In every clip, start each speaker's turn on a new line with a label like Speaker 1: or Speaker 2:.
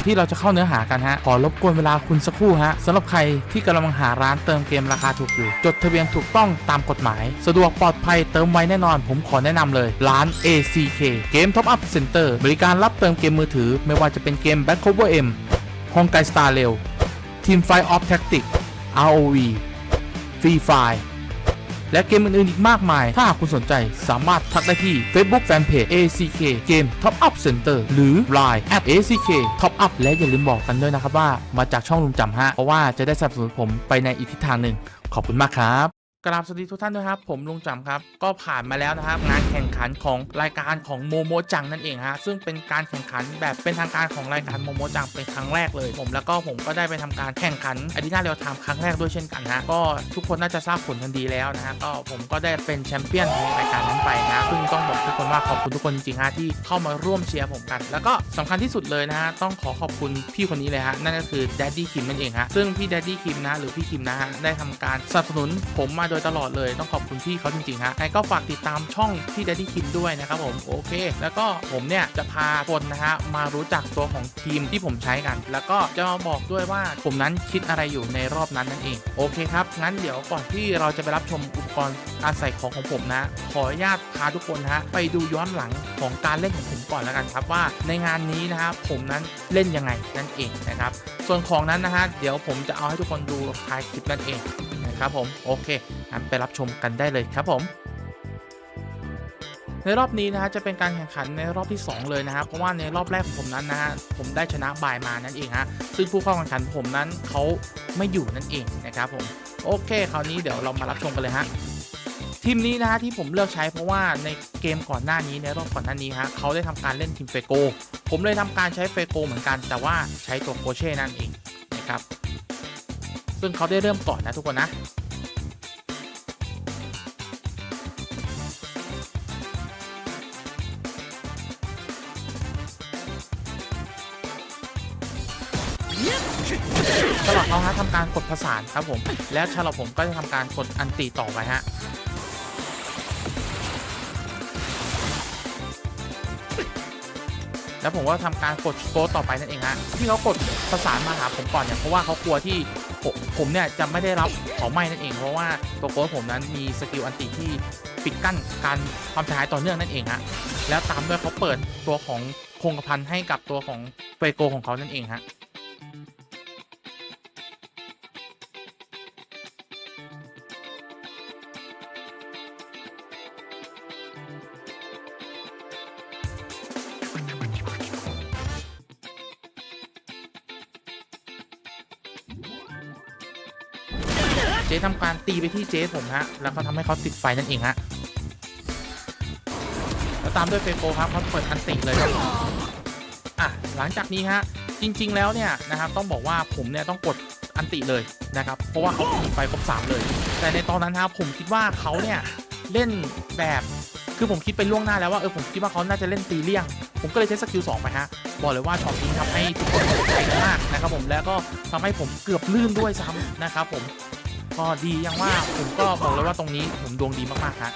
Speaker 1: อนที่เราจะเข้าเนื้อหากันฮะขอรบกวนเวลาคุณสักครู่ฮะสำหรับใครที่กำลังหาร้านเติมเกมราคาถูกอยู่จดทะเบียนถูกต้องตามกฎหมาย สะดวกปลอดภัยเติมไวแน่นอน ผมขอแนะนำเลย ร้าน ACK เกม Top Up Center บริการรับเติมเกมมือถือ ไม่ว่าจะเป็นเกม Back Cover M ฮองไกสตาร์เร็ว Team Fight of Tactics ROV Free Fire และเกมอื่นๆอีกมากมาย ถ้าหากคุณสนใจสามารถทักได้ที่ Facebook Fanpage ACK Game Top Up Center หรือ Line at ACK Top Up และอย่าลืมบอกกันด้วยนะครับว่ามาจากช่องลุงจำฮะเพราะว่าจะได้สนับสนุนผมไปในอีกทิศทางหนึ่ง ขอบคุณมากครับ กราบสวัสดีทุกท่านด้วยครับ ผมลุงจำครับ ก็ผ่านมาแล้วนะครับ งานแข่งขันของรายการของโมโมจังนั่นเองฮะซึ่งเป็นการแข่งขันแบบเป็นทางการของรายการโมโมจังเป็นครั้งแรกเลย ผมแล้วก็ผมก็ได้ไปทำการแข่งขันอาดินาเรียลไทม์ครั้งแรกด้วยเช่นกันฮะก็ทุกคนน่าจะทราบผลกันดีแล้วนะฮะก็ผมก็ได้เป็นแชมเปี้ยนในรายการนั้นไปนะซึ่งต้องบอกทุกคนว่าขอบคุณทุกคนจริงๆฮะที่เข้ามาร่วมเชียร์ผมกัน แล้วก็สำคัญที่สุดเลยนะฮะต้องขอขอบคุณพี่คนนี้เลยฮะนั่นก็คือ Daddy Kim นั่นเองฮะซึ่งพี่ Daddy Kim นะหรือพี่คิมนะฮะได้ทำการสนับสนุนผมมาโดยตลอดเลยต้องขอบคุณพี่เขาจริงๆฮะไงก็ฝากติดตามช่องพี่ Daddy Kim ด้วยนะครับผมโอเค แล้วก็ผมเนี่ยจะพาคนนะฮะมารู้จักตัวของทีมที่ผมใช้กัน แล้วก็จะมาบอกด้วยว่าผมนั้นคิดอะไรอยู่ในรอบนั้นนั่นเองโอเคครับงั้นเดี๋ยวก่อนที่เราจะไปรับชมอุปกรณ์อาศัยของของผมนะ ขออนุญาตพาทุกคนนะฮะไปดูย้อนหลังของการเล่นของผมก่อนแล้วกันครับว่าในงานนี้นะฮะผมนั้นเล่นยังไงนั่นเองนะครับส่วนของนั้นนะฮะเดี๋ยวผมจะเอาให้ทุกคนดูท้ายคลิปนั่นเองนะครับผมโอเค งั้นไปรับชมกันได้เลยครับผมในรอบนี้นะฮะจะเป็นการแข่งขันในรอบที่ 2 เลยนะฮะเพราะว่าในรอบแรกของผมนั้นนะฮะผมได้ชนะบายมานั่นเองฮะซึ่งผู้เข้าแข่งขันผมนั้นเขาไม่อยู่นั่นเองนะครับผมโอเคคราวนี้เดี๋ยวเรามารับชมกันเลยฮะทีมนี้นะฮะที่ผมเลือกใช้เพราะว่าในเกมก่อนหน้านี้ในรอบก่อนหน้านี้ฮะเขาได้ทำการเล่นทีมเฟโกผมเลยทำการใช้เฟโกเหมือนกัน แต่ว่าใช้ตัวโคเช่นั่นเองนะครับซึ่งเขาได้เริ่มก่อนนะทุกคนนะ ฉลอดเขาฮะทำการกดประสานครับผม แล้วฉลอดผมก็จะทำการกดอันติต่อไปฮะแล้วผมก็ทำการกดโกดต่อไปนั่นเองฮะที่เขากดประสานมาหาผมก่อนเนี่ยเพราะว่าเขากลัวที่ผมผมเนี่ยจะไม่ได้รับเผาไหม้นั่นเอง เพราะว่าตัวโกดผมนั้นมีสกิลอันติที่ปิดกั้นการความเสียหายต่อเนื่องนั่นเองฮะแล้วตามด้วยเขาเปิดตัวของคงกระพันให้กับตัวของเฟโกของเขานั่นเองฮะ ตีไปที่เจ๊ผมฮะ แล้วก็ทำให้เขาติดไฟนั่นเองฮะ แล้วตามด้วยเฟโกครับเขาเปิดอันติเลยครับอะหลังจากนี้ฮะ จริง ๆ แล้วเนี่ยนะครับต้องบอกว่าผมเนี่ยต้องกดอันติเลยนะครับ เพราะว่าเขาตีไฟครบสามเลย แต่ในตอนนั้นครับผมคิดว่าเขาเนี่ยเล่นแบบคือผมคิดไปล่วงหน้าแล้วว่าเออผมคิดว่าเขาน่าจะเล่นตีเลี่ยง ผมก็เลยใช้สกิล2ไปฮะบอกเลยว่าช็อตนี้ทำให้ทุกคนตกใจมากนะครับผมแล้วก็ทำให้ผมเกือบลื่นด้วยซ้ำนะครับผม ก็ดียังว่าผมก็บอกเลยว่าตรงนี้ผมดวงดีมากๆฮะ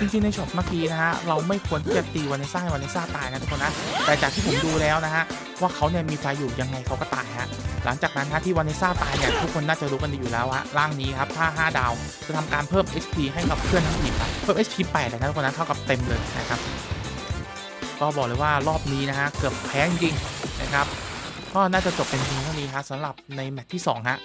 Speaker 1: จริงๆในช็อตเมื่อกี้นะฮะเราไม่ควรที่จะตีวานิซ่าให้วานิซ่าตายนะทุกคนนะแต่จากที่ผมดูแล้วนะฮะว่าเขาเนี่ยมีไฟอยู่ยังไงเขาก็ตาย หลังจากนั้นฮะที่วานิซ่าตายเนี่ยทุกคนน่าจะรู้กันดีอยู่แล้วว่าร่างนี้ครับถ้า 5 ดาว จะทำการเพิ่ม HP ให้กับเพื่อนทั้งทีมครับเพิ่ม HP 8เลยนะทุกคนนะเท่ากับเต็มเลยนะครับก็บอกเลยว่ารอบนี้นะฮะเกือบแพ้จริงนะครับก็น่าจะจบเป็นเพียงเท่านี้ฮะสำหรับในแมตช์ที่2ฮะ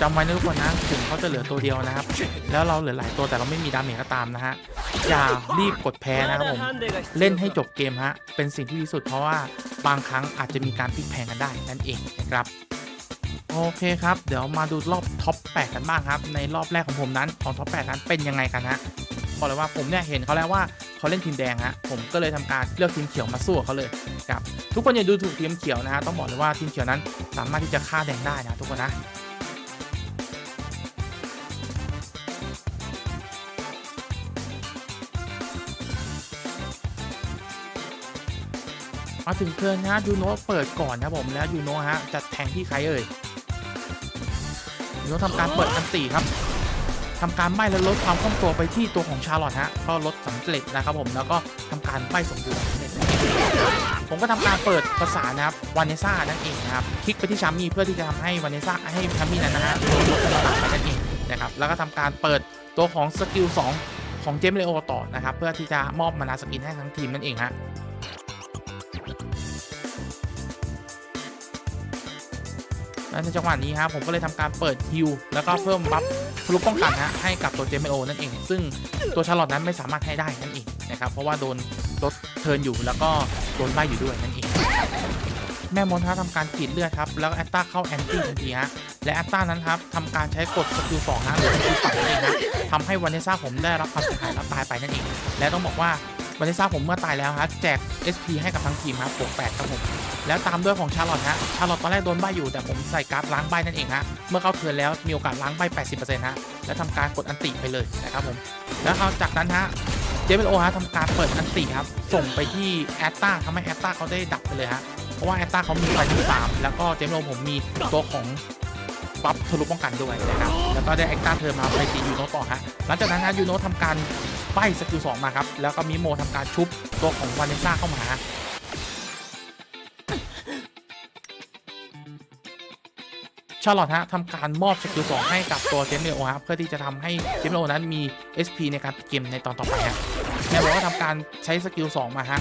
Speaker 1: จำไว้นะทุกคนนะถึงเขาจะเหลือตัวเดียวนะครับ แล้วเราเหลือหลายตัวแต่เราไม่มีดาเมจก็ตามนะฮะอย่ารีบกดแพ้นะครับผมเล่นให้จบเกมฮะเป็นสิ่งที่ดีสุดเพราะว่าบางครั้งอาจจะมีการพลิกแพลงกันได้นั่นเองนะครับโอเคครับ เดี๋ยวมาดูรอบท็อป 8 กันบ้างครับ ในรอบแรกของผมนั้นของท็อป 8 นั้นเป็นยังไงกันฮะบอกเลยว่าผมเนี่ยเห็นเขาแล้วว่าเขาเล่นทีมแดงฮะผมก็เลยทำการเลือกทีมเขียวมาสู้กับเขาเลยครับทุกคนอย่าดูถูกทีมเขียวนะฮะต้องบอกเลยว่าทีมเขียวนั้นสามารถที่จะฆ่าแดงได้นะทุกคนนะ มาถึงเทิร์นนะฮะยูโนะเปิดก่อนนะผมแล้วยูโนะฮะจะแทงที่ใครเอ่ยยูโนะทำการเปิดอันตีครับทำการใบและลดความคล่องตัวไปที่ตัวของชาร์ลอตฮะก็ลดสำเร็จนะครับผมแล้วก็ทำการใบสมบูรณ์ผมก็ทำการเปิดภาษานะครับวานเนซ่านั่นเองนะครับคลิกไปที่ชามี่เพื่อที่จะทำให้วานเนซ่าให้ชามี่นั้นนะฮะลดลดกำลังไปนั่นเองนะครับแล้วก็ทำการเปิดตัวของสกิล2ของเจมเลโอต่อนะครับเพื่อที่จะมอบมานาสกินให้ทั้งทีมนั่นเองฮะ และในจังหวะนี้ครับผมก็เลยทำการเปิดฮิวแล้วก็เพิ่มบัฟทะลุป้องกันฮะให้กับตัวเจมโอนั่นเอง ซึ่งตัวชาร์ลอตนั้นไม่สามารถให้ได้นั่นเองนะครับเพราะว่าโดนรถเทิร์นอยู่แล้วก็โดนใบอยู่ด้วยนั่นเองแม่มดฮะทำการกรีดเลือดครับ แล้วแอตตาเข้าแอนตี้ทันทีฮะ และแอตตานั้นครับทำการใช้กดสกิลสองฮะหรือสกิลสองนั่นเองฮะทำให้วานิซ่าผมได้รับความเสียหายและตายไปนั่นเอง และต้องบอกว่า วานิซ่าผมเมื่อตายแล้วฮะแจก SP ให้กับทั้งทีมครับบวก8ครับผม แล้วตามด้วยของชาร์ลอตฮะชาร์ลอตตอนแรกโดนใบอยู่ แต่ผมใส่การ์ดล้างใบนั่นเองฮะเมื่อเข้าเทิร์นแล้วมีโอกาสล้างใบ80%ฮะแล้วทำการกดอันติไปเลยนะครับผมแล้วเขาจากนั้นฮะเจเบโอฮะทำการเปิดอันติครับส่งไปที่แอตตาทำให้แอตตาเขาได้ดับไปเลยฮะเพราะว่าแอตตาเขามีไฟที่3แล้วก็เจเบโอผมมีตัวของ ปั๊บทะลุป้องกันด้วยนะครับแล้วก็ได้แอคตาเธอมาไปตียูโนต่อฮะหลังจากนั้นฮะยูโนทำการใบสกิล2มาครับแล้วก็มิโมทำการชุบตัวของวานเนซ่าเข้ามาชาร์ลอตฮะทำการมอบสกิล2ให้กับตัวเจมเนโอฮะเพื่อที่จะทำให้เจมเนโอนั้นมี SP ในการเกมในตอนต่อไปฮะแม่บอกว่าทำการใช้สกิล2มาฮะ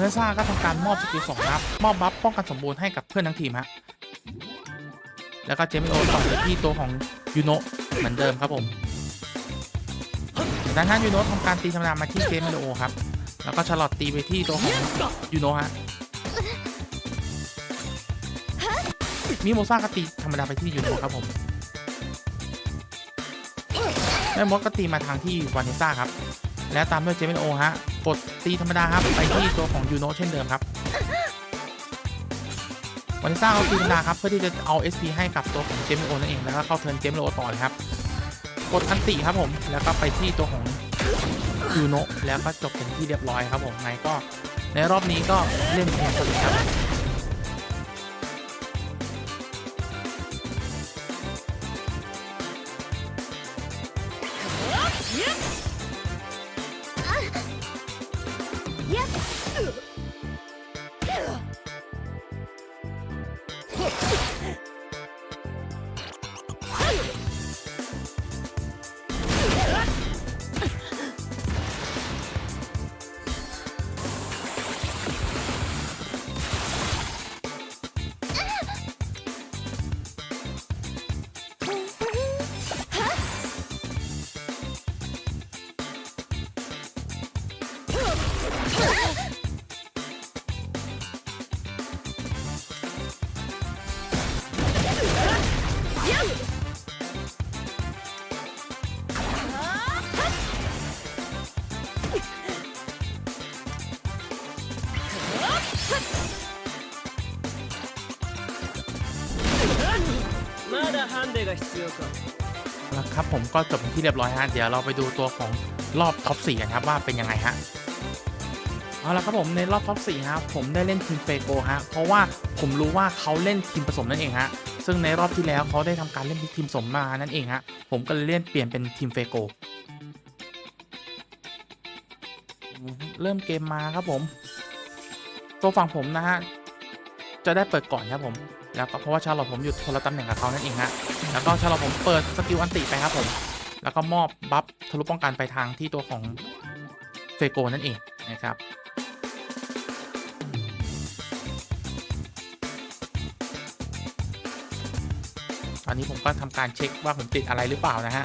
Speaker 1: เนซ่าก็ทำการมอบสกิล2ครับมอบบัฟป้องกันสมบูรณ์ให้กับเพื่อนทั้งทีมฮะ แล้วก็เจมเนโอต่อไปที่ตัวของยูโนะเหมือนเดิมครับผมจากนั้นยูโนะทำการตีธรรมดามาที่เจมเนโอครับ แล้วก็ชาร์ลอตตีไปที่ตัวของยูโนะฮะมีโมซ่าก็ตีธรรมดาไปที่ยูโนครับผมแม่มดก็ตีมาทางที่วานิซ่าครับ และตามด้วยเจมินโอฮะ กดตีธรรมดาครับไปที่ตัวของยูโนเช่นเดิมครับ วันิซ่าเอาตีธรรมดาครับเพื่อที่จะเอา SP ให้กับตัวของเจมิโอนั่นเองแล้วก็เข้าเทิร์นเจมิโอต่อเลยครับกดอันติครับผมแล้วก็ไปที่ตัวของยูโนแล้วก็จบเป็นที่เรียบร้อยครับผมไงก็ในรอบนี้ก็เล่นเพียงสนุกครับ
Speaker 2: 必要か
Speaker 1: แล้วครับผมก็จบเป็นที่เรียบร้อยฮะ เดี๋ยวเราไปดูตัวของรอบท็อป4กันครับว่าเป็นยังไงฮะ โ เอาละครับผมในรอบท็อป4ครับผมได้เล่นทีมเฟโกฮะเพราะว่าผมรู้ว่าเขาเล่นทีมผสมนั่นเองฮะซึ่งในรอบที่แล้วเขาได้ทำการเล่นทีมผสมมานั่นเองฮะผมก็เลยเล่นเปลี่ยนเป็นทีมเฟโกเริ่มเกมมาครับผม ตัวฝั่งผมนะฮะจะได้เปิดก่อนครับผม แล้วก็เพราะว่าชาลอตผมอยู่คนละตำแหน่งกับเขานั่นเองฮะแล้วก็ชาลอตผมเปิดสกิลอันติไปครับผมแล้วก็มอบบัฟทะลุป้องกันไปทางที่ตัวของเฟโกนั่นเองนะครับตอนนี้ผมก็ทำการเช็คว่าผมติดอะไรหรือเปล่านะฮะ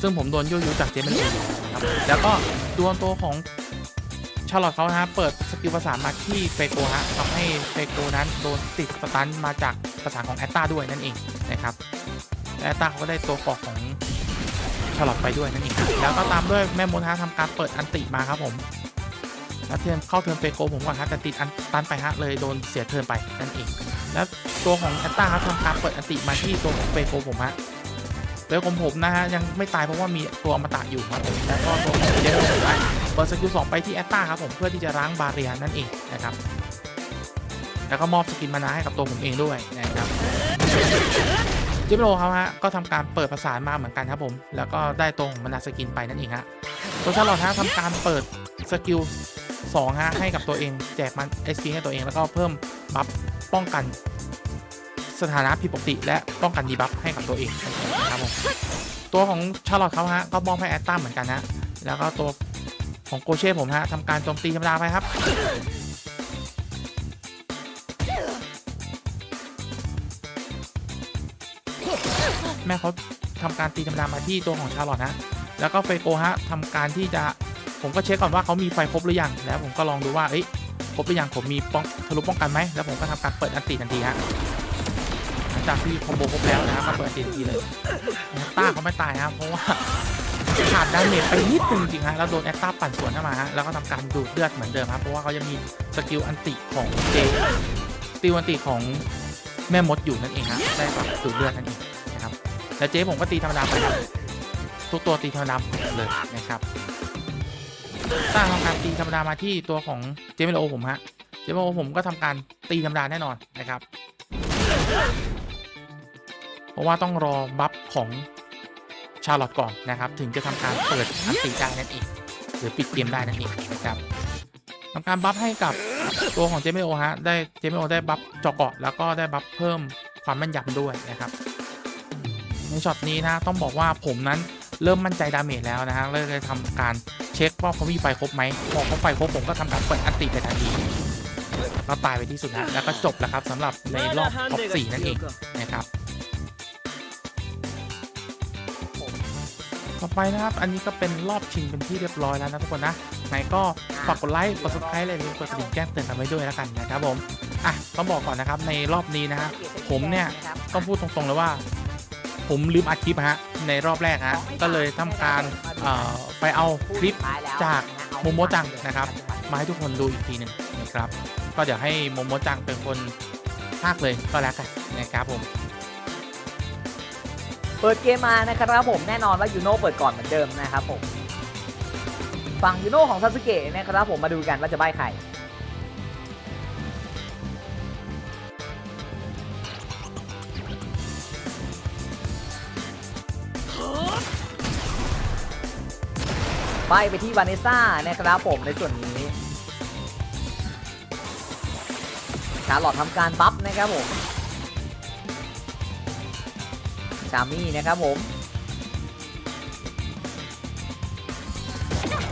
Speaker 1: ซึ่งผมโดนยั่วยุจากเจมันเองนะครับ แล้วก็ดวลตัวของ ชาร์ลอตเขานะฮะเปิดสกิลประสามาที่เฟโกฮะทำให้เฟโกนั้นโดนติดสตันมาจากประสาของแอตตาด้วยนั่นเองนะครับแอตตาเขาก็ได้ตัวปอกของชาร์ลอตไปด้วยนั่นเองแล้วก็ตามด้วยแม่มดฮะทำการเปิดอันติมาครับผมแล้วเทิร์นเข้าเทิร์นเฟโกผมก่อนฮะแต่ติดอันตันไปฮะเลยโดนเสียเทิร์นไปนั่นเอง แล้วตัวของแอตตาครับทำการเปิดอันติมาที่ตัวของเฟโกผมฮะเรือของผมนะฮะยังไม่ตายเพราะว่ามีตัวอมตะอยู่ครับแล้วก็ตัวของเจเดอร์ผม ปิดสกิลสองไปที่แอตตาครับผมเพื่อที่จะล้างบาเรียนั่นเองนะครับ แล้วก็มอบสกินมานาให้กับตัวผมเองด้วยนะครับจิมโรเขาฮะก็ทำการเปิดประสานมาเหมือนกันครับผม แล้วก็ได้ตรงมานาสกินไปนั่นเองฮะตัวชาร์ลอตฮะทำการเปิดสกิลสองฮะให้กับตัวเองแจกมันเอสให้ตัวเองแล้วก็เพิ่มบัฟป้องกันสถานะผิดปกติ และป้องกันดีบัฟให้กับตัวเองนะครับผมตัวของชาร์ลอตเขาฮะก็มอบให้แอตตาเหมือนกันฮะแล้วก็ตัว ของโกเช่ผมฮะทำการโจมตีธรรมดาไปครับ แม่เขาทำการตีธรรมดามาที่ตัวของชาลอตฮะแล้วก็เฟโกฮะทำการที่จะผมก็เช็คก่อนว่าเขามีไฟครบหรือยัง แล้วผมก็ลองดูว่าเอ้ยครบหรือยังผมมีป้องทะลุป้องกันไหมแล้วผมก็ทำการเปิดอันตีทันทีฮะหลังจากที่คอมโบครบแล้วนะครับเปิดทีทีเลยตต้าเขาไม่ตายครับเพราะว่า ขาดดาเมจไปนิดนึงจริงฮะแล้วโดนแอตต้าปั่นสวนเข้ามาฮะแล้วก็ทำการดูดเลือดเหมือนเดิมครับเพราะว่าเขายังมีสกิลอันติของเจสกิลอันติของแม่มดอยู่นั่นเองฮะได้กับดูดเลือดนั่นเองนะครับแล้วเจ๊ผมก็ตีธรรมดาไปครับทุกตัวตีธรรมดาเลยนะครับต้าทำการตีธรรมดามาที่ตัวของเจมิโอผมฮะเจมิโอผมก็ทำการตีธรรมดาแน่นอนนะครับ เพราะว่าต้องรอบัฟของ ชาร์ลอตก่อนนะครับ ถึงจะทำการเปิดอันติได้นั่นเองหรือปิดเกมได้นั่นเองนะครับทำการบัฟให้กับตัวของเจมิโอฮะได้เจมิโอได้บัฟเจาะเกาะแล้วก็ได้บัฟเพิ่มความแม่นยำด้วยนะครับ ในช็อตนี้นะต้องบอกว่าผมนั้นเริ่มมั่นใจดาเมจแล้วนะฮะเลยทำการเช็คว่าเขามีไฟครบไหมพอเขาไฟครบผมก็ทำการเปิดอันติไปทันทีก็ตายไปที่สุดนะแล้วก็จบแล้วครับสำหรับในรอบท็อปสี่นั่นเองนะครับ ต่อไปนะครับ อันนี้ก็เป็นรอบชิงเป็นที่เรียบร้อยแล้วนะทุกคนนะ ไหนก็ฝากกดไลค์ กด subscribe อะไรลืมกดกระดิ่งแจ้งเตือนกันไว้ด้วยแล้วกันนะครับผม อะ ต้องบอกก่อนนะครับ ในรอบนี้นะฮะ ผมเนี่ยต้องพูดตรงๆเลยว่า ผมลืมอัดคลิปฮะ ในรอบแรกฮะ ก็เลยทำการไปเอาคลิปจากโมโมจังนะครับ มาให้ทุกคนดูอีกทีหนึ่งนะครับ ก็เดี๋ยวให้โมโมจังเป็นคนพากเลยก็แล้วกันนะครับผม
Speaker 3: เปิดเกมมานะครับผมแน่นอนว่ายูโน่เปิดก่อนเหมือนเดิมนะครับผมฝั่งยูโน่ของซาสึเกะนะครับผมมาดูกันว่าจะใบ้ใครใบไปที่วานิซ่านะครับผมในส่วนนี้ชาร์ลอตทำการบัฟนะครับผม ชามี่นะครับผม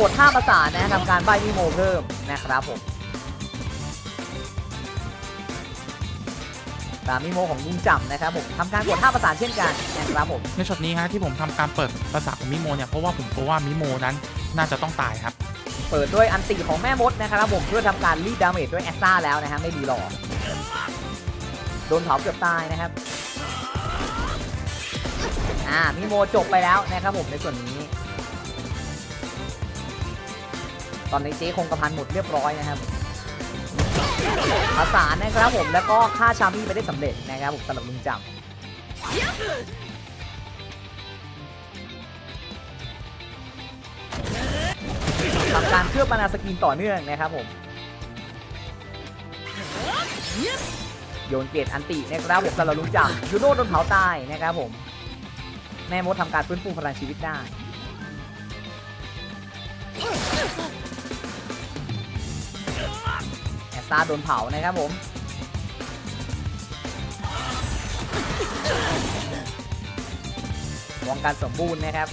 Speaker 3: กดท่าประสานนะทำการใบมิโมเพิ่มนะครับผมตามมิโมของลุงจำนะครับผมทำการกดท่าประสานเช่นกันนะครับผม
Speaker 1: ในช็อตนี้ฮะที่ผมทำการเปิดภาษาของมิโมเนี่ยเพราะว่าผมกลัวว่ามิโมนั้นน่าจะต้องตายครับ
Speaker 3: เปิดด้วยอันติของแม่มดนะครับผมเพื่อทำการรีดดาเมจด้วยแอสซ่าแล้วนะฮะไม่ดีหรอกโดนเผาเกือบตายนะครับ อ่ามิโมจบไปแล้วนะครับผมในส่วนนี้ ตอนนี้เจ๊คงกระพันหมดเรียบร้อยนะครับประสานนะครับผมแล้วก็ฆ่าชามี่ไปได้สำเร็จนะครับผมสำหรับลุงจำทำการเคลือบมานาสกินต่อเนื่องนะครับผมโยนเกตอันตินะครับผมสำหรับลุงจังยูโน่โดนเผาตายนะครับผม แม่มดทำการฟื้นฟูพลังชีวิตได้แอสซาโดนเผานะครับผมวงการสมบูรณ์นะครับ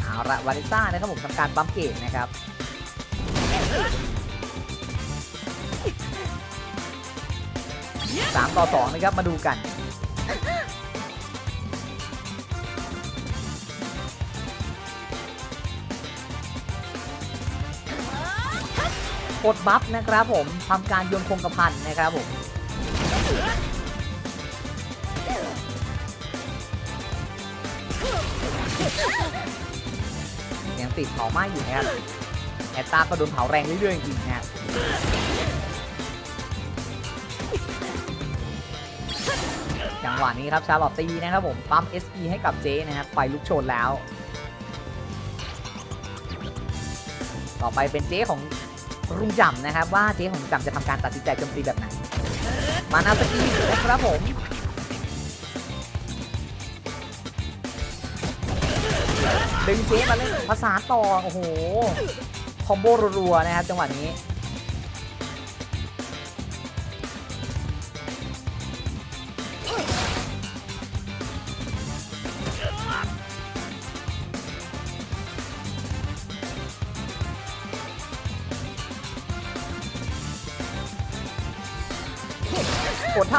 Speaker 3: เอาละวาริซ่านะครับผมทำการบัมเกตนะครับสามต่อสองนะครับมาดูกัน กดบัฟนะครับผมทำการโยนคงกระพันนะครับผมยังติดเผาไหม้อยู่นะครับแอตตาก็โดนเผาแรงเรื่อยๆจริงๆนะครับจังหวะนี้ครับชาร์ลอตตีนะครับผมปั๊ม SP ให้กับเจนะครับไฟลุกโชนแล้ว ต่อไปเป็นเจ๊ของ รุงจำนะครับว่าเจ๊ของลุงจำจะทำการตัดสินใจโจมตีแบบไหน มานาสกีนะครับผมดึงเจ๊มาเล่นภาษาต่อ โอ้โห คอมโบรัวๆนะครับจังหวะนี้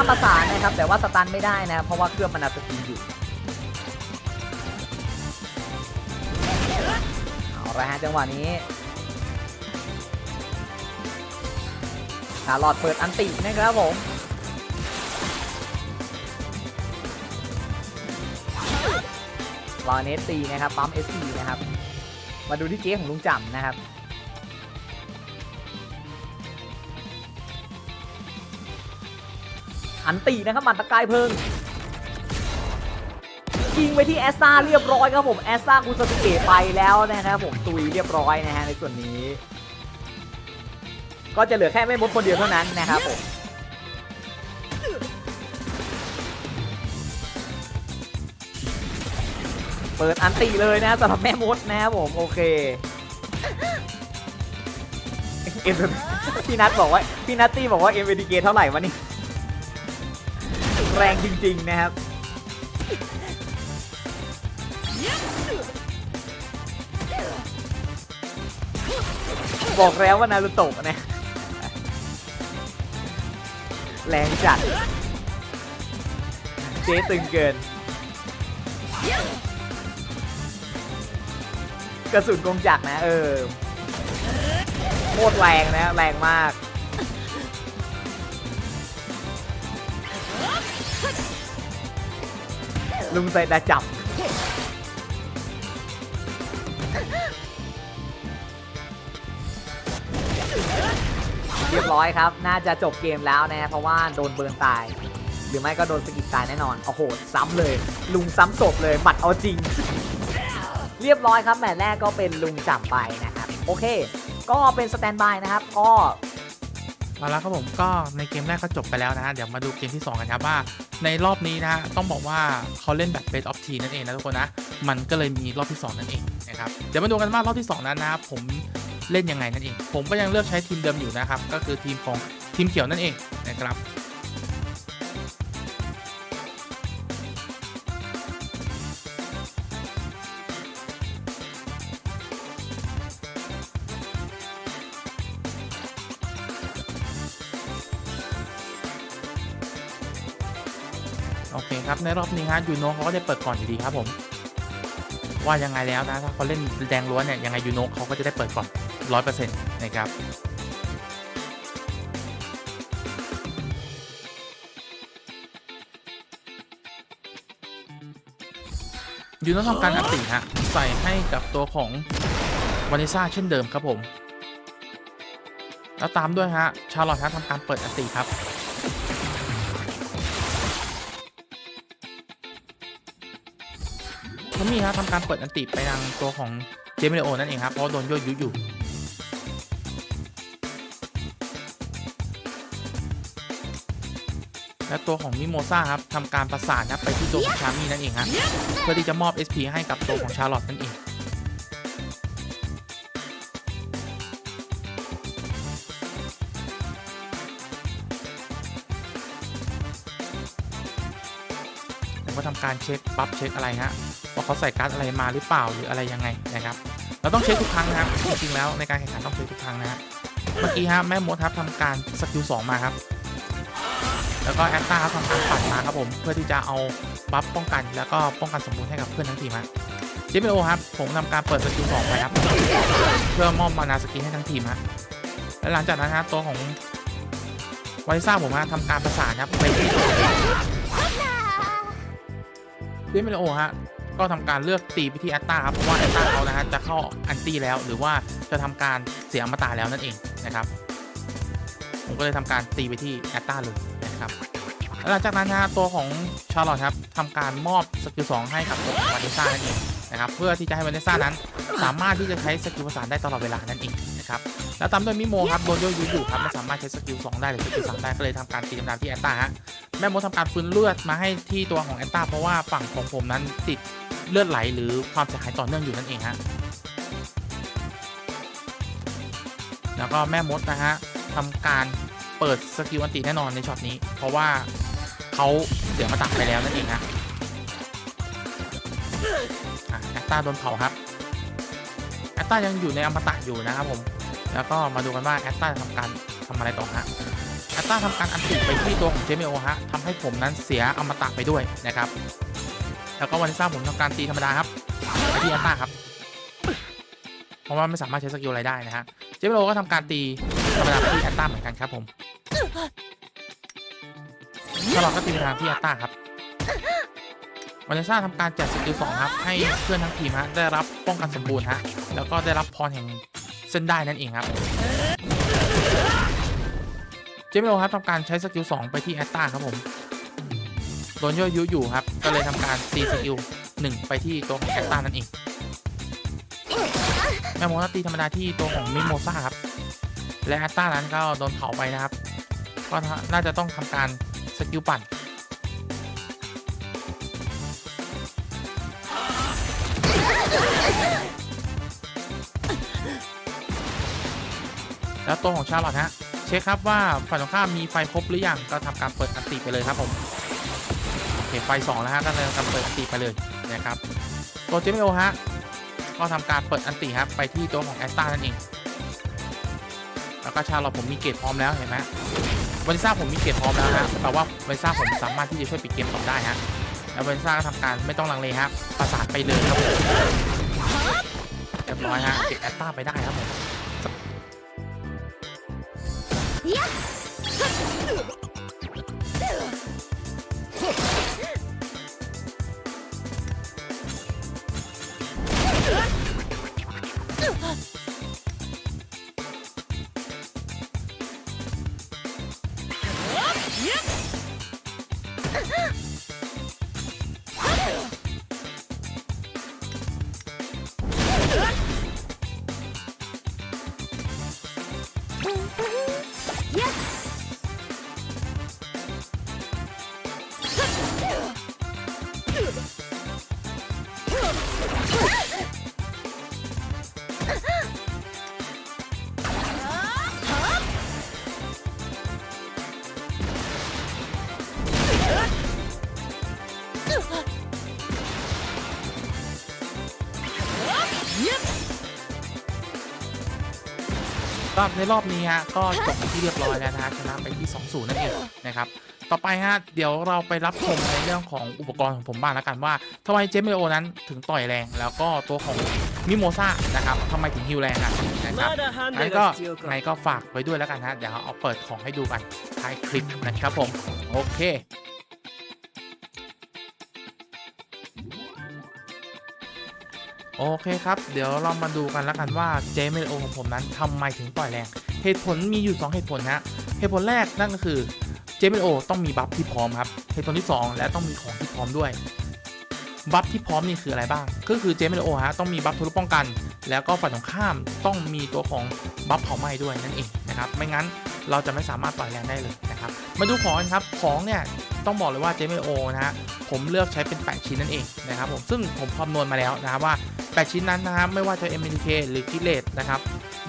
Speaker 3: ท่าประสานนะครับ แต่ว่าสตันไม่ได้นะครับเพราะว่าเครื่องมันอัดสกีอยู่เอาละฮะจังหวะนี้ชาลอตเปิดอันตินะครับผมรอเนสตีนะครับปั๊ม SP นะครับ มาดูที่เจ๊ของลุงจำนะครับ อันตีนะครับหมันตะกายเพิงยิงไปที่แอสซาเรียบร้อยครับผมแอสซากุซาสเกะไปแล้วนะครับผมตุยเรียบร้อยนะฮะในส่วนนี้ ก็จะเหลือแค่แม่มดคนเดียวเท่านั้นนะครับผมเปิดอันติเลยนะสำหรับแม่มดนะครับผมโอเคพี่นัทบอกว่าพี่นัตตี้บอกว่า m อ็มเกเท่าไหร่วะนี่ แรงจริง ๆ นะครับ บอกแล้วว่านารุโตะนะ แรงจัด เจ๊ตึงเกิน กระสุนกงจักรนะ เออ โคตรแรงนะ แรงมาก ลุงใส่ดาจับ เรียบร้อยครับ น่าจะจบเกมแล้วนะเพราะว่าโดนเบิร์นตาย หรือไม่ก็โดนสกิดตายแน่นอน โอ้โห ซ้ำเลย ลุงซ้ำศพเลย หมัดเอาจริง เรียบร้อยครับ แมตช์แรกก็เป็นลุงจับไปนะครับ โอเค ก็เป็นสแตนบายนะครับ ก็
Speaker 1: เอาละครับผมก็ในเกมแรกก็จบไปแล้วนะฮะเดี๋ยวมาดูเกมที่ 2 กันครับว่า ในรอบนี้นะต้องบอกว่าเขาเล่นแบบ best of team นั่นเองนะทุกคนนะ มันก็เลยมีรอบที่ 2 นั่นเองนะครับเดี๋ยวมาดูกันว่ารอบที่ 2 นั้นนะครับผมเล่นยังไงนั่นเอง ผมก็ยังเลือกใช้ทีมเดิมอยู่นะครับ ก็คือทีมของทีมเขียวนั่นเองนะครับ อเคครับในรอบนี้ฮะยูโนเขาก็ได้เปิดก่อนอยู่ดีครับผม ว่ายังไงแล้วนะถ้าเขาเล่นแดงล้วนเนี่ยยังไงยูโนเขาก็จะได้เปิดก่อนร้อยเปอร์เซ็นต์นะครับยูโนทำการอัดติฮะใส่ให้กับตัวของวานิซ่าเช่นเดิมครับผม แล้วตามด้วยฮะชาร์ลอตฮะทำการเปิดอันติครับ ทอมมี่ฮะทำการเปิดอันติไปยังตัวของเจมิโอนั่นเองครับ เพราะโดนยั่วยุอยู่และตัวของมิโมซ่าครับทำการประสานครับไปที่ตัวของชามีนั่นเองฮะเพื่อที่จะมอบ SP ให้กับตัวของชาร์ลอตนั่นเองผมก็ทำการเช็คบัฟเช็คอะไรฮะ เขาใส่การ์ดอะไรมาหรือเปล่าหรืออะไรยังไงนะครับ เราต้องเช็คทุกครั้งนะครับจริงๆแล้วในการแข่งขันต้องเช็คทุกครั้งนะฮะเมื่อกี้ฮะแม่มดครับทำการสกิลสองมาครับ แล้วก็แอตตาครับทำการปัดมาครับผมเพื่อที่จะเอาบัฟป้องกัน แล้วก็ป้องกันสมบูรณ์ให้กับเพื่อนทั้งทีมฮะเจมิโอครับผมทำการเปิดสกิลสองไปครับเพื่อมอบมานาสกิลให้ทั้งทีมฮะและหลังจากนั้นฮะตัวของไวซ่าผมฮะทำการประสานครับไปที่ตัวเจมิโอฮะ ก็ทำการเลือกตีไปที่แอตตาครับเพราะว่าแอตตาเขานะฮะจะเข้าอันตี้แล้ว หรือว่าจะทำการเสียอมตะแล้วนั่นเองนะครับ ผมก็เลยทำการตีไปที่แอตตาเลยนะครับหลังจากนั้นนะฮะตัวของชาร์ลอตครับทำการมอบสกิลสองให้กับตัววานิซ่านั่นเองนะครับเพื่อที่จะให้วานิซ่านั้น สามารถที่จะใช้สกิลประสานได้ตลอดเวลานั่นเองนะครับแล้วตามด้วยมิโมครับโดนโยยุอยู่ครับไม่สามารถใช้สกิล2ได้หรือสกิล3ได้ก็เลยทำการตีกำลังที่แอตตาฮะแม่มดทำการฟื้นเลือดมาให้ที่ตัวของแอตตาเพราะว่าฝั่งของผมนั้นติด เลือดไหลหรือความเสียหายต่อเนื่องอยู่นั่นเองฮะแล้วก็แม่มดนะฮะทำการเปิดสกิลอันติแน่นอนในช็อตนี้ เพราะว่าเขาเสียมาตักไปแล้วนั่นเองฮะแอตตาโดนเผาครับแอตตายังอยู่ในอมตะอยู่นะครับผม แล้วก็มาดูกันว่าแอตตาจะทำการทำอะไรต่อฮะแอตตาทำการอันติไปที่ตัวของเจมิโอฮะทำให้ผมนั้นเสียอมตะไปด้วยนะครับ แล้วก็วันที่สร้างผมทำการตีธรรมดาครับไปที่แอตตาครับ เพราะว่าไม่สามารถใช้สกิลอะไรได้นะฮะ เจมิโอก็ทำการตีธรรมดาไปที่แอตตาเหมือนกันครับผมตลอดก็ตีไปทางที่แอตตาครับวาเลซ่าทำการแจกสกิลสองครับ ให้เพื่อนทั้งทีมฮะได้รับป้องกันสมบูรณ์ฮะ แล้วก็ได้รับพรแห่งเส้นได้นั่นเองครับ เจมิโอครับทำการใช้สกิลสองไปที่แอตตาครับผม โดนย่อยุอยู่ครับ ก็เลยทำการตีสกิลหนึ่งไปที่ตัวของแอตตานั่นเองแม่โมนาตีธรรมดาที่ตัวของมิโมซ่าครับ และแอตตานั้นก็โดนเผาไปนะครับ ก็น่าจะต้องทำการสกิลปั่นแล้วตัวของชาลอตฮะ เช็คครับว่าฝ่ายตรงข้ามมีไฟครบหรือยังก็ทำการเปิดอันติไปเลยครับผม เคไฟ2แล้วฮะก็เลยทำเปิดอันติไปเลยนะครับตัวเจมิโอฮะก็ทำการเปิดอันติครับไปที่ตัวของแอสตานั่นเองแล้วก็ชาเร์ลอตผมมีเกตพร้อมแล้วเห็นไหมวนซ่าผมมีเกตพร้อมแล้วฮะแปลว่าวนซ่าผมสามารถที่จะช่วยปิดเกมต่อได้ฮะแล้ววนซ่าก็ทำการไม่ต้องลังเลครับประสานไปเลยครับผมเรียบร้อยฮะเก็บแอสตาไปได้ครับผม็ในรอบนี้ฮะก็จบที่เรียบร้อยแล้วนะฮะชนะไปที่ 2-0 นั่นเองนะครับต่อไปฮะเดี๋ยวเราไปรับชมในเรื่องของอุปกรณ์ของผมบ้างแล้วกันว่าทำไมเจมเบโอนั้นถึงต่อยแรง แล้วก็ตัวของมิโมซ่านะครับทำไมถึงฮิวแรงอะนะครับ
Speaker 2: อั
Speaker 1: นก็ไงก็ฝากไว้ด้วยแล้วกันฮะเดี๋ยวเอาเปิดของให้ดูกันท้ายคลิปนะครับผมโอเค โอเคครับ เดี๋ยวเรามาดูกันแล้วกันว่าเจมิโอของผมนั้นทำไมถึงต่อยแรง เหตุผลมีอยู่ 2 เหตุผลฮะ เหตุผลแรกนั่นก็คือเจมิโอต้องมีบัฟที่พร้อมครับ เหตุผลที่ 2 และต้องมีของที่พร้อมด้วย บัฟที่พร้อมนี่คืออะไรบ้าง ก็คือเจมเโอฮะต้องมีบัฟทะลุป้องกัน แล้วก็ฝ่ายตรงข้ามต้องมีตัวของบัฟเผาไหม้ด้วยนั่นเองนะครับ ไม่งั้นเราจะไม่สามารถต่อยแรงได้เลยนะครับ มาดูของกันครับ ของเนี่ยต้องบอกเลยว่าเจมโอนะฮะ ผมเลือกใช้เป็น 8 ชิ้นนั่นเองนะครับผม ซึ่งผมคำนวณมาแล้วนะว่า 8ชิ้นนั้นนะครับไม่ว่าจะ m k หรือคิเลตนะครับ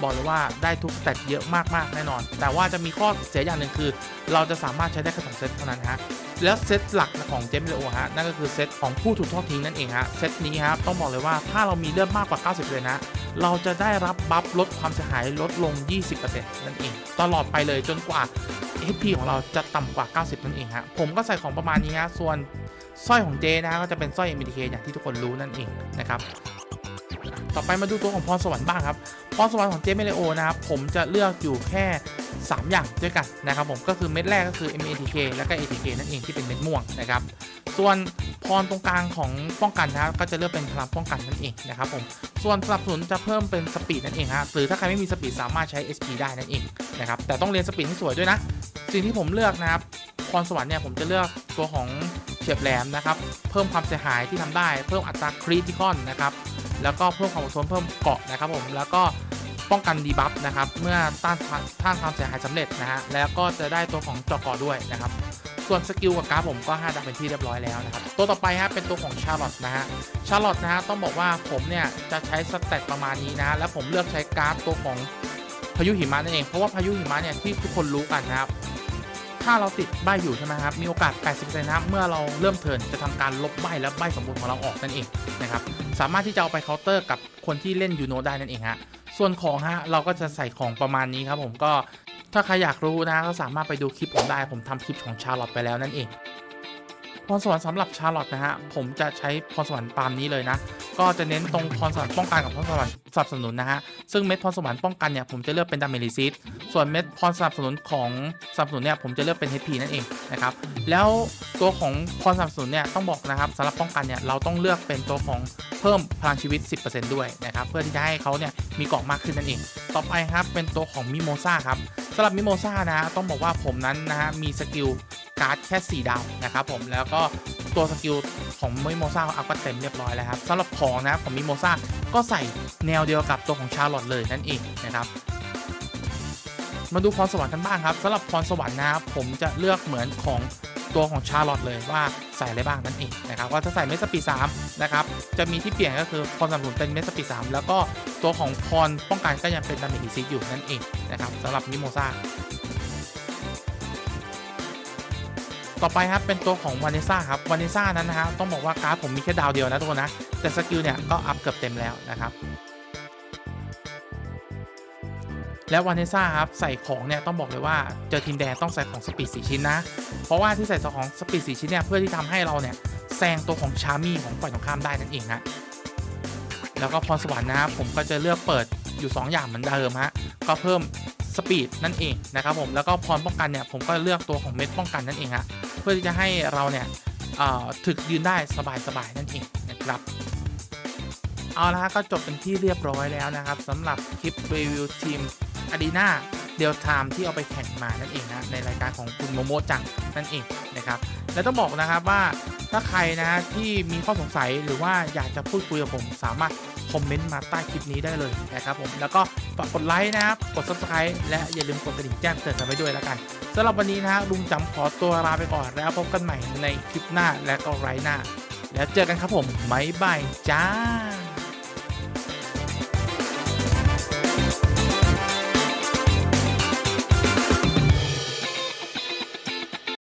Speaker 1: บอกเลยว่าได้ทุกสเตตเยอะมากๆแน่นอน แต่ว่าจะมีข้อเสียอย่างหนึ่งคือ เราจะสามารถใช้ได้แค่สองเซตเท่านั้นฮะแล้วเซตหลักของเจมเลโอฮะนั่นก็คือเซตของผู้ถูกทอดทิ้งนั่นเองฮะเซตนี้ครับต้องบอกเลยว่าถ้าเรามีเลือดมากกว่า 90เลยนะเราจะได้รับบัฟลดความเสียหายลดลง 20%นั่นเอง ตลอดไปเลยจนกว่า HP ของเราจะต่ำกว่า 90 นั่นเองฮะผมก็ใส่ของประมาณนี้ฮะส่วนสร้อยของเจนะก็จะเป็นสร้อย MTK อย่างที่ทุกคนรู้นั่นเองนะครับ ต่อไปมาดูตัวของพรสวรรค์บ้างครับพรสวรรค์ของเจมเมเลโอนะครับผมจะเลือกอยู่แค่ 3 อย่างด้วยกันนะครับผมก็คือเม็ดแรกก็คือ MATK แล้วก็ ATK นั่นเองที่เป็นเม็ดม่วงนะครับส่วนพรตรงกลางของป้องกันนะครับก็จะเลือกเป็นพลังป้องกันนั่นเองนะครับผมส่วนสนับสนุนจะเพิ่มเป็นสปีดนั่นเองฮะหรือถ้าใครไม่มีสปีดสามารถใช้ SP ได้นั่นเองนะครับแต่ต้องเรียนสปีดให้สวยด้วยนะสิ่งที่ผมเลือกนะครับพรสวรรค์เนี่ยผมจะเลือกตัวของเฉียบแหลมนะครับ เพิ่มความเสียหายที่ทำได้ เพิ่มอัตราคริติคอนนะครับ แล้วก็เพิ่มความอดทนเพิ่มเกาะนะครับผมแล้วก็ป้องกันดีบัฟนะครับเมื่อต้านทานต้านความเสียหายสำเร็จนะฮะแล้วก็จะได้ตัวของเจอกอด้วยนะครับส่วนสกิลกับการ์ดผมก็5ดับเป็นที่เรียบร้อยแล้วนะครับตัวต่อไปฮะเป็นตัวของชาร์ลอตนะฮะชาร์ลอตนะฮะต้องบอกว่าผมเนี่ยจะใช้สเตตประมาณนี้นะแล้วผมเลือกใช้การ์ดตัวของพายุหิมะนั่นเองเพราะว่าพายุหิมะเนี่ยที่ทุกคนรู้กันนะครับ ถ้าเราติดใบอยู่ใช่ไหมครับ มีโอกาส 80%นะครับ เมื่อเราเริ่มเทินจะทำการลบใบและใบสมบูรณ์ของเราออกนั่นเองนะครับ สามารถที่จะเอาไปเคาน์เตอร์กับคนที่เล่นยูโนได้นั่นเองฮะ ส่วนของฮะเราก็จะใส่ของประมาณนี้ครับผมก็ถ้าใครอยากรู้นะก็สามารถไปดูคลิปผมได้ผมทำคลิปของชาลลอตไปแล้วนั่นเอง พรสวรรค์สำหรับชาร์ลอตนะฮะผมจะใช้พรสวรรค์ปามนี้เลยนะ ก็จะเน้นตรงพรสวรรค์ป้องกันกับพรสวรรค์สนับสนุนนะฮะซึ่งเม็ดพรสวรรค์ป้องกันเนี่ยผมจะเลือกเป็นดาเมลิซิสส่วนเม็ดพรสนับสนุนของสนับสนุนเนี่ยผมจะเลือกเป็น HP นั่นเองนะครับแล้วตัวของพรสนับสนุนเนี่ยต้องบอกนะครับสำหรับป้องกันเนี่ยเราต้องเลือกเป็นตัวของเพิ่มพลังชีวิต 10%ด้วยนะครับเพื่อที่จะให้เขาเนี่ยมีเกราะมากขึ้นนั่นเอง ต่อไปครับเป็นตัวของมิโมซ่าครับสำหรับมิโมซ่านะฮะต้องบอกว่าผมนั้นนะฮะมีสกิล การ์ดแค่ 4 ดาวนะครับผมแล้วก็ตัวสกิลของมิโมซ่าอัพก็เต็มเรียบร้อยแล้วครับสำหรับของนะของมิโมซ่าก็ใส่แนวเดียวกับตัวของชาร์ลอตเลยนั่นเองนะครับมาดูพรสวรรค์กันบ้างครับสำหรับพรสวรรค์นะครับผมจะเลือกเหมือนของตัวของชาร์ลอตเลยว่าใส่อะไรบ้างนั่นเองนะครับว่าถ้าใส่เมสปีสามนะครับจะมีที่เปลี่ยนก็คือพรสนับสนุนเป็นเมสปีสามแล้วก็ตัวของพรป้องกันก็ยังเป็นดาเมจดีซิอยู่นั่นเองนะครับสำหรับมิโมซ่า ต่อไปครับเป็นตัวของวานิซ่าครับวานิซ่านั้นนะฮะต้องบอกว่าการ์ดผมมีแค่ดาวเดียวนะทุกคนนะ แต่สกิลเนี่ยก็อัพเกือบเต็มแล้วนะครับแล้ววานิซ่าครับใส่ของเนี่ยต้องบอกเลยว่าเจอทีมแดงต้องใส่ของสปีดสีชิ้นนะ เพราะว่าที่ใส่ของสปีดสีชิ้นเนี่ยเพื่อที่ทำให้เราเนี่ยแซงตัวของชามี่ของฝ่ายตรงข้ามได้นั่นเองฮะแล้วก็พรสวรรค์นะครับผมก็จะเลือกเปิดอยู่ 2 อย่างเหมือนเดิมฮะก็เพิ่มสปีดนั่นเองนะครับผมแล้วก็พรป้องกันเนี่ยผมก็เลือกตัวของเม็ดป้องกันนั่นเองฮะ เพื่อที่จะให้เราเนี่ยถึกยืนได้สบายๆนั่นเองนะครับเอาละฮะก็จบเป็นที่เรียบร้อยแล้วนะครับสำหรับคลิปรีวิวทีมอารีนาเดลไทม์ที่เอาไปแข่งมานั่นเองนะในรายการของคุณโมโมจังนั่นเองนะครับและต้องบอกนะครับว่าถ้าใครนะที่มีข้อสงสัยหรือว่าอยากจะพูดคุยกับผมสามารถ คอมเมนต์มาใต้คลิปนี้ได้เลยนะครับผมแล้วก็ฝากกดไลค์นะครับกด subscribe และอย่าลืมกดกระดิ่งแจ้งเตือนกันไว้ด้วยแล้วกันสำหรับวันนี้นะลุงจำขอตัวลาไปก่อนแล้วพบกันใหม่ในคลิปหน้าและก็ไลฟ์หน้า แล้วเจอกันครับผมบ๊ายบายจ้า